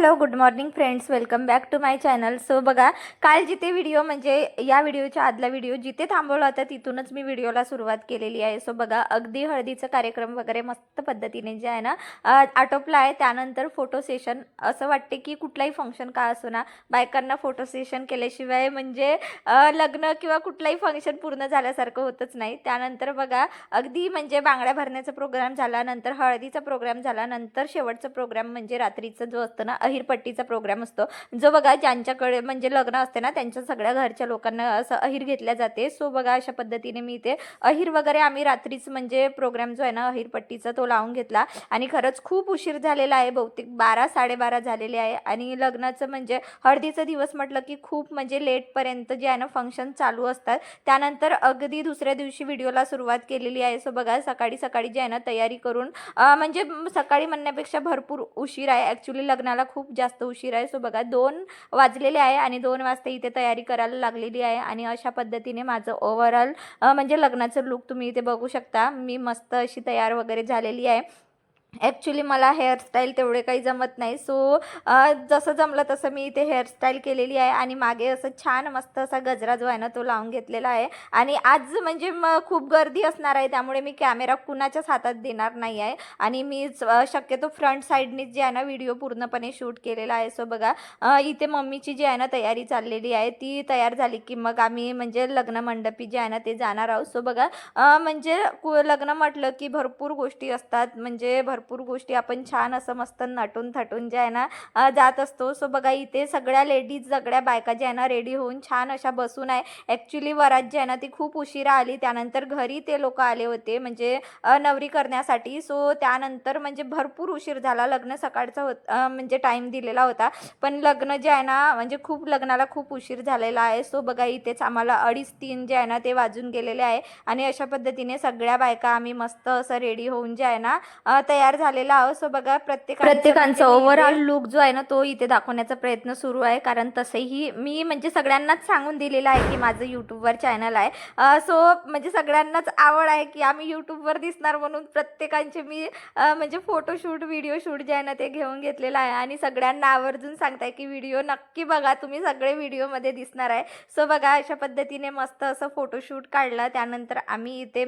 Hello good morning friends. Welcome back to my channel. So बघा काल जिथे video म्हणजे या व्हिडिओच्या आदला व्हिडिओ जिथे थांबवला होता तिथूनच मी व्हिडिओला सुरुवात केलेली आहे. सो बघा अगदी हळदीचं कार्यक्रम वगैरे मस्त पद्धतीने जे आहे ना आटोपला आहे. त्यानंतर फोटो सेशन असं वाटते की कुठलाही फंक्शन का असो ना बायकांना फोटो सेशन केल्याशिवाय म्हणजे लग्न किंवा कुठलाही फंक्शन पूर्ण झाल्यासारखं होतच नाही. त्यानंतर बघा अगदी म्हणजे बांगड्या भरण्याचा प्रोग्राम झाला नंतर हळदीचा प्रोग्राम झाला नंतर शेवटचा प्रोग्राम म्हणजे रात्रीचा जो असतो ना अहिरपट्टीचा प्रोग्राम असतो. जो बघा ज्यांच्याकडे म्हणजे लग्न असते ना त्यांच्या सगळ्या घरच्या लोकांना असं अहिर घेतल्या जाते. सो बघा अशा पद्धतीने मी इथे अहिर वगैरे आम्ही रात्रीच म्हणजे प्रोग्राम जो आहे ना अहिरपट्टीचा तो लावून घेतला. आणि खरंच खूप उशीर झालेला आहे बहुतेक बारा साडेबारा झालेले आहे. आणि लग्नाचं म्हणजे हळदीचा दिवस म्हटलं की खूप म्हणजे लेटपर्यंत जे आहे ना फंक्शन चालू असतात. त्यानंतर अगदी दुसऱ्या दिवशी व्हिडिओला सुरुवात केलेली आहे. सो बघा सकाळी सकाळी जे आहे ना तयारी करून म्हणजे सकाळी म्हणण्यापेक्षा भरपूर उशीर आहे. ॲक्च्युली लग्नाला खूप खूप जास्त उशीर आहे. सो बघा दोन वाजलेले आहे आणि दोन वाजता इथे तयारी करायला लागलेली आहे आणि अशा पद्धतीने माझं ओव्हरऑल म्हणजे लग्नाचं लुक तुम्ही इथे बघू शकता. मी मस्त अशी तयार वगैरे झालेली आहे. ॲक्च्युली मला हेअरस्टाईल तेवढे काही जमत नाही. सो जसं जमलं तसं मी इथे हेअरस्टाईल केलेली आहे आणि मागे असं छान मस्त असा गजरा जो आहे ना तो लावून घेतलेला आहे. आणि आज म्हणजे मग खूप गर्दी असणार आहे त्यामुळे मी कॅमेरा कुणाच्याच हातात देणार नाही आहे. आणि मी शक्यतो फ्रंट साईडनीच जे आहे ना व्हिडिओ पूर्णपणे शूट केलेला आहे. सो बघा इथे मम्मीची जी आहे ना तयारी चाललेली आहे ती तयार झाली की मग आम्ही म्हणजे लग्न मंडपी जे आहे ना ते जाणार आहोत. सो बघा म्हणजे कु- लग्न म्हटलं की भरपूर गोष्टी असतात. म्हणजे भरपूर भरपूर गोष्टी आपण छान असं मस्त नटून थटून जे आहे ना जात असतो. सो बघा इथे सगळ्या लेडीज सगळ्या बायका ज्या आहे ना रेडी होऊन छान अशा बसून आहे. ॲक्च्युली वरात जी आहे ना ती खूप उशिरा आली. त्यानंतर घरी ते लोक आले होते म्हणजे नवरी करण्यासाठी. सो त्यानंतर म्हणजे भरपूर उशीर झाला. लग्न सकाळचा होत म्हणजे टाईम दिलेला होता. पण लग्न जे आहे ना म्हणजे खूप लग्नाला खूप उशीर झालेला आहे. सो बघा इथेच आम्हाला अडीच तीन जे आहे ना ते वाजून गेलेले आहे. आणि अशा पद्धतीने सगळ्या बायका आम्ही मस्त असं रेडी होऊन जे आहे ना तयार तयार झालेला आहोत सो बघा प्रत्येक प्रत्येकांचा ओव्हरऑल लुक जो आहे ना तो इथे दाखवण्याचा प्रयत्न सुरू आहे. कारण तसंही मी म्हणजे सगळ्यांनाच सांगून दिलेलं आहे की माझं यूट्यूबवर चॅनल आहे. सो म्हणजे सगळ्यांनाच आवड आहे की आम्ही यूट्यूबवर दिसणार म्हणून प्रत्येकांचे मी म्हणजे फोटोशूट व्हिडिओ शूट जे आहे ना ते घेऊन घेतलेलं आहे. आणि सगळ्यांना आवर्जून सांगताय की व्हिडिओ नक्की बघा तुम्ही सगळे व्हिडिओमध्ये दिसणार आहे. सो बघा अशा पद्धतीने मस्त असं फोटोशूट काढलं. त्यानंतर आम्ही इथे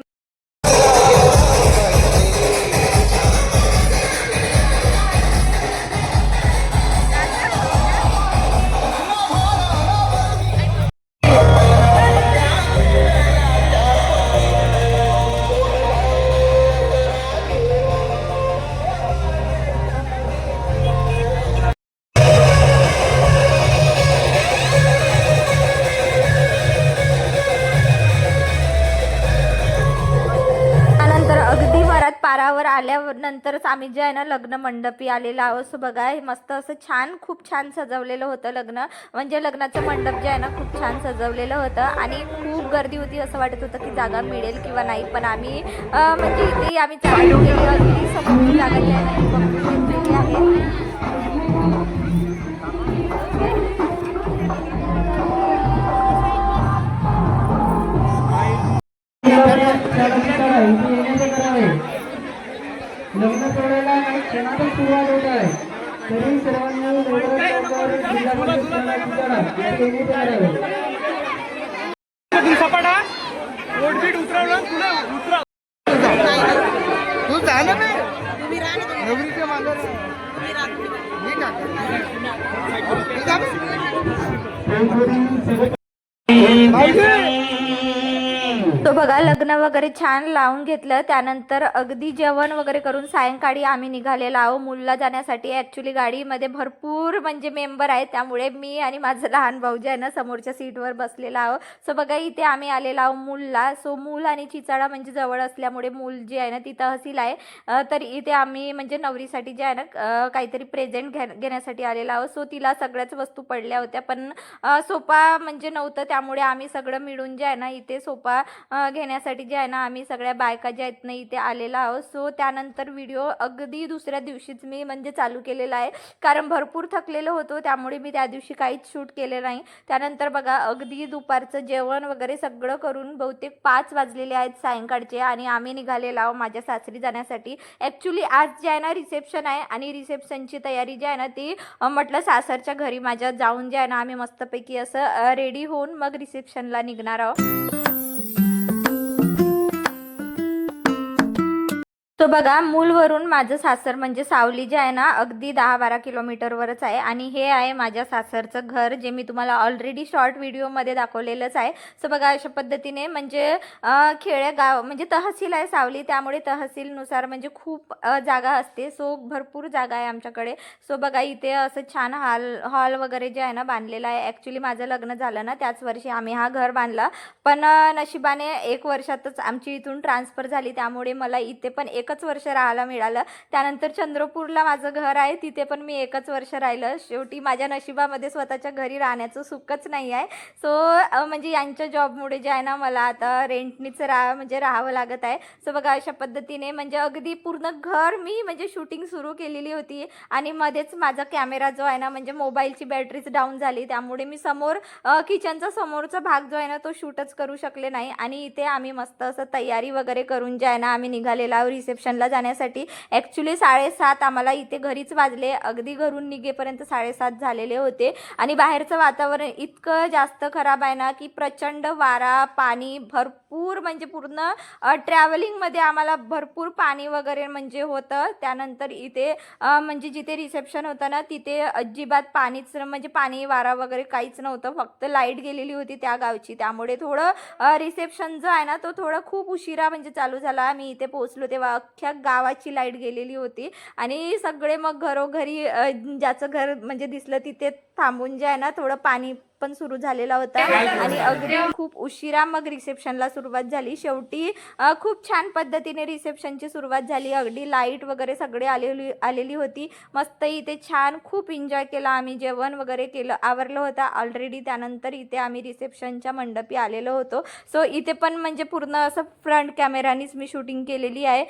नंतरच आम्ही जे आहे ना लग्न मंडपी आलेला आहोत. सो बघा हे मस्त असं छान खूप छान सजवलेलं होतं लग्न. म्हणजे लग्नाचं मंडप जे आहे ना खूप छान सजवलेलं होतं. आणि खूप गर्दी होती असं वाटत होतं की जागा मिळेल किंवा नाही. पण आम्ही म्हणजे इथे आम्ही चालू केली अगदी जागा जी आहे ना ती बघून लग्न सोहळ्याला क्षणातच सुरुवात होत आहे. तरी सर्वांनी सपाटा उतरवलं तुला उतरा तू नाही? नवरीच्या मी बघा लग्न वगैरे छान लावून घेतलं. त्यानंतर अगदी जेवण वगैरे करून सायंकाळी आम्ही निघालेलो आहो मुलला जाण्यासाठी. ॲक्च्युली गाडीमध्ये भरपूर म्हणजे मेंबर आहेत. त्यामुळे मी आणि माझं लहान भाऊ जे आहे ना समोरच्या सीटवर बसलेला आहो सो बघा इथे आम्ही आलेलो आहो मूलला. सो मूल आणि चिचाळा म्हणजे जवळ असल्यामुळे मूल जे आहे ना ती तहसील आहे. तर इथे आम्ही म्हणजे नवरीसाठी जे आहे ना काहीतरी प्रेझेंट घ्या घेण्यासाठी आलेलो आहोत. सो तिला सगळ्याच वस्तू पडल्या होत्या. पण सोपा म्हणजे नव्हतं. त्यामुळे आम्ही सगळं मिळून जे आहे ना इथे सोपा घेण्यासाठी जे आहे ना आम्ही सगळ्या बायका ज्या आहेत ना इथे आलेला आहोत. सो त्यानंतर व्हिडिओ अगदी दुसऱ्या दिवशीच मी म्हणजे चालू केलेला आहे. कारण भरपूर थकलेलो होतो त्यामुळे मी त्या दिवशी काहीच शूट केलं नाही. त्यानंतर बघा अगदी दुपारचं जेवण वगैरे सगळं करून बहुतेक पाच वाजलेले आहेत सायंकाळचे आणि आम्ही निघालेलो आहोत माझ्या सासरी जाण्यासाठी. ॲक्च्युली आज जे आहे ना रिसेप्शन आहे आणि रिसेप्शनची तयारी जी आहे ना ती म्हटलं सासरच्या घरी माझ्या जाऊन जे आहे ना आम्ही मस्तपैकी असं रेडी होऊन मग रिसेप्शनला निघणार आहोत. सो बघा मूलवरून माझं सासर म्हणजे सावली जे आहे ना अगदी दहा बारा किलोमीटरवरच आहे आणि हे आहे माझ्या सासरचं घर जे मी तुम्हाला ऑलरेडी शॉर्ट व्हिडिओमध्ये दाखवलेलंच आहे. सो बघा अशा पद्धतीने म्हणजे खेडेगाव म्हणजे तहसील आहे सावली त्यामुळे तहसीलनुसार म्हणजे खूप जागा असते. सो भरपूर जागा आहे आमच्याकडे. सो बघा इथे असं छान हॉल हॉल वगैरे जे आहे ना बांधलेलं आहे. ॲक्च्युली माझं लग्न झालं ना त्याच वर्षी आम्ही हा घर बांधला. पण नशिबाने एक वर्षातच आमची इथून ट्रान्सफर झाली. त्यामुळे मला इथे पण एक एकच वर्ष राहायला मिळालं. त्यानंतर चंद्रपूरला माझं घर आहे तिथे पण मी एकच वर्ष राहिलं. शेवटी माझ्या नशिबामध्ये स्वतःच्या घरी राहण्याचं सुखच नाही आहे. सो म्हणजे यांच्या जॉबमुळे जे आहे ना मला आता रेंटनीच राहा म्हणजे राहावं लागत आहे. सो बघा अशा पद्धतीने म्हणजे अगदी पूर्ण घर मी म्हणजे शूटिंग सुरू केलेली होती. आणि मध्येच माझा कॅमेरा जो आहे ना म्हणजे मोबाईलची बॅटरीच डाऊन झाली. त्यामुळे मी समोर किचनचा समोरचा भाग जो आहे ना तो शूटच करू शकले नाही. आणि इथे आम्ही मस्त असं तयारी वगैरे करून जे आहे ना आम्ही निघालेला रिसेप्शन रिसेप्शनला जाण्यासाठी. ॲक्च्युली साडेसात आम्हाला इथे घरीच वाजले. अगदी घरून निघेपर्यंत साडेसात झालेले होते. आणि बाहेरचं वातावरण इतकं जास्त खराब आहे ना की प्रचंड वारा पाणी भरपूर म्हणजे पूर्ण ट्रॅव्हलिंगमध्ये आम्हाला भरपूर पाणी वगैरे म्हणजे होतं. त्यानंतर इथे म्हणजे जिथे रिसेप्शन होतं ना तिथे अजिबात पाणीच म्हणजे पाणी वारा वगैरे काहीच नव्हतं. फक्त लाइट गेलेली होती त्या गावची. त्यामुळे थोडं रिसेप्शन जो आहे ना तो थोडं खूप उशिरा म्हणजे चालू झाला. आम्ही इथे पोहोचलो तेव्हा अख्ख्या गावाची लाइट गेलेली होती. आणि सगळे मग घरोघरी ज्याचं घर म्हणजे दिसलं तिथे थांबून जे आहे ना थोडं पाणी पण सुरू झालेला होता. आणि अगदी खूप उशिरा मग रिसेप्शनला सुरुवात झाली. शेवटी खूप छान पद्धतीने रिसेप्शनची सुरुवात झाली. अगदी लाइट वगैरे सगळे आलेली आलेली होती. मस्त इथे छान खूप एन्जॉय केला आम्ही. जेवण वगैरे केलं आवरलं होतं. ऑलरेडी त्यानंतर इथे आम्ही रिसेप्शनच्या मंडपी आलेलो होतो. सो इथे पण म्हणजे पूर्ण असं फ्रंट कॅमेरानीच मी शूटिंग केलेली आहे.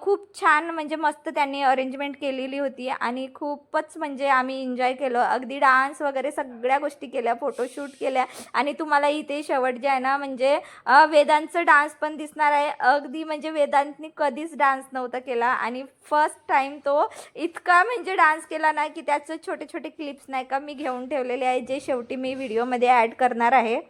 खूप छान म्हणजे मस्त त्यांनी अरेंजमेंट केलेली होती. आणि खूपच म्हणजे आम्ही एन्जॉय केलं. अगदी डान्स वगैरे सगळ्या गोष्टी केल्या. फोटोशूट केल्या. आणि तुम्हाला इथे शेवट जे आहे ना म्हणजे अ, वेदांचं डान्स पण दिसणार आहे. अगदी म्हणजे वेदांतनी कधीच डान्स नव्हता केला. आणि फर्स्ट टाईम तो इतका म्हणजे डान्स केला ना की त्याचं छोटे छोटे क्लिप्स नाही का मी घेऊन ठेवलेले आहे जे शेवटी मी व्हिडिओमध्ये ॲड करणार आहे.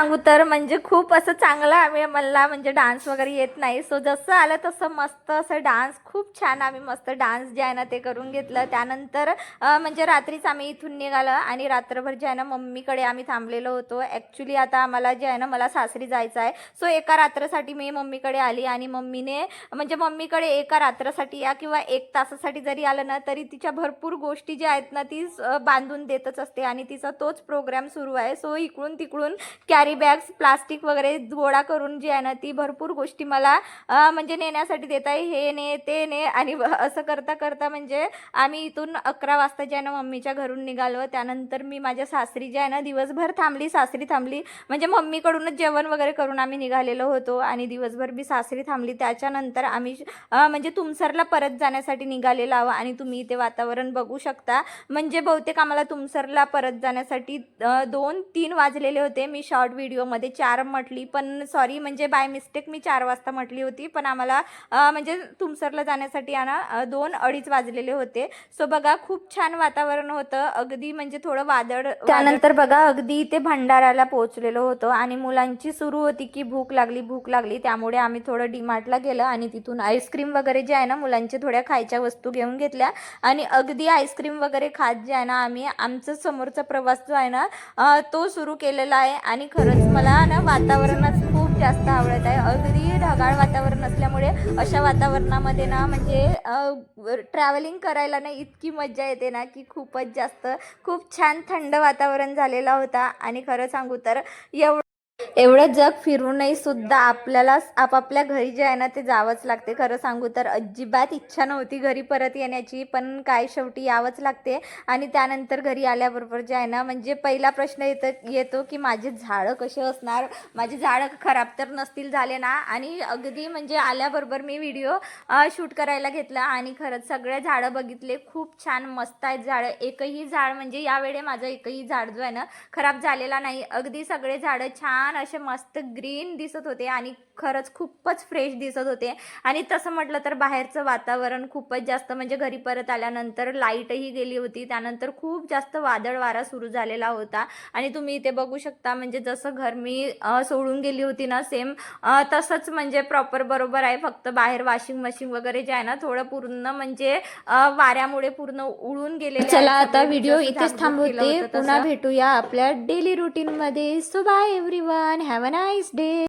सांगू तर म्हणजे खूप असं चांगलं आम्ही मला म्हणजे डान्स वगैरे येत नाही. सो जसं आलं तसं मस्त असं डान्स खूप छान आम्ही मस्त डान्स जे आहे ना ते करून घेतलं. त्यानंतर म्हणजे रात्रीच आम्ही इथून निघालं आणि रात्रभर जे आहे ना मम्मीकडे आम्ही थांबलेलो होतो. ॲक्च्युली आता आम्हाला जे आहे ना मला सासरी जायचं आहे. सो एका रात्रसाठी मी मम्मीकडे आली आणि मम्मीने म्हणजे मम्मीकडे एका रात्रसाठी या किंवा एक तासासाठी जरी आलं ना तरी तिच्या भरपूर गोष्टी ज्या आहेत ना ती बांधून देतच असते आणि तिचा तोच प्रोग्राम सुरू आहे. सो इकडून तिकडून कॅरी बॅग्स प्लास्टिक वगैरे गोळा करून जी आहे ना ती भरपूर गोष्टी मला म्हणजे नेण्यासाठी देत आहे. हे ने ते ने. आणि असं करता करता म्हणजे आम्ही इथून अकरा वाजता जे आहे ना मम्मीच्या घरून निघालो. त्यानंतर मी माझ्या सासरी जे आहे ना दिवसभर थांबली सासरी थांबली. म्हणजे मम्मीकडूनच जेवण वगैरे करून आम्ही निघालेलो होतो. आणि दिवसभर मी सासरी थांबली. त्याच्यानंतर आम्ही म्हणजे तुमसरला परत जाण्यासाठी निघालेलो आहोत. आणि तुम्ही इथे वातावरण बघू शकता. म्हणजे बहुतेक आम्हाला तुमसरला परत जाण्यासाठी दोन तीन वाजलेले होते. मी शॉर्ट व्हिडिओमध्ये चार म्हटली पण सॉरी म्हणजे बाय मिस्टेक मी चार वाजता म्हटली होती पण आम्हाला म्हणजे तुमसरला जाण्यासाठी आहे दोन अडीच वाजलेले होते. सो बघा खूप छान वातावरण होतं. अगदी म्हणजे थोडं वादळ त्यानंतर बघा अगदी इथे भंडाऱ्याला पोहोचलेलो होतो आणि मुलांची सुरू होती की भूक लागली भूक लागली. त्यामुळे आम्ही थोडं डीमार्टला गेलं आणि तिथून आईस्क्रीम वगैरे जे आहे ना मुलांचे थोड्या खायच्या वस्तू घेऊन घेतल्या. आणि अगदी आईस्क्रीम वगैरे खात जे आहे ना आम्ही आमचं समोरचा प्रवास जो आहे ना तो सुरू केलेला आहे. आणि खरंच मला ना वातावरणच खूप जास्त आवडत आहे. अगदी ढगाळ वातावरण असल्यामुळे अशा वातावरणामध्ये ना म्हणजे ट्रॅव्हलिंग करायला ना इतकी मजा येते ना की खूपच जास्त खूप छान थंड वातावरण झालेला होता. आणि खरं सांगू तर एवढं एवढं जग फिरूनही सुद्धा आपल्याला आपापल्या घरी जे आहे ना ते जावंच लागते. खरं सांगू तर अजिबात इच्छा नव्हती घरी परत येण्याची पण काय शेवटी यावंच लागते. आणि त्यानंतर घरी आल्याबरोबर जे आहे ना म्हणजे पहिला प्रश्न येतं येतो की माझे झाडं कसे असणार? माझे झाडं खराब तर नसतील झाले ना? आणि अगदी म्हणजे आल्याबरोबर मी व्हिडिओ शूट करायला घेतला आणि खरंच सगळे झाडं बघितले. खूप छान मस्त आहेत झाडं. एकही झाड म्हणजे यावेळी माझं एकही झाड जो आहे ना खराब झालेला नाही. अगदी सगळे झाडं छान असे मस्त ग्रीन दिसत होते आणि खरंच खूपच फ्रेश दिसत होते. आणि तसं म्हटलं तर बाहेरचं वातावरण खूपच जास्त म्हणजे घरी परत आल्यानंतर लाईटही गेली होती. त्यानंतर खूप जास्त वादळ वारा सुरू झालेला होता. आणि तुम्ही इथे बघू शकता म्हणजे जसं घर मी सोडून गेली होती ना सेम तसंच म्हणजे प्रॉपर बरोबर आहे. फक्त बाहेर वॉशिंग मशीन वगैरे जे आहे ना थोडं पूर्ण म्हणजे वाऱ्यामुळे पूर्ण उडून गेले चला आता व्हिडिओ इथेच थांबवते. पुन्हा भेटूया आपल्या डेली रुटीन मध्ये. So bye everyone have a nice day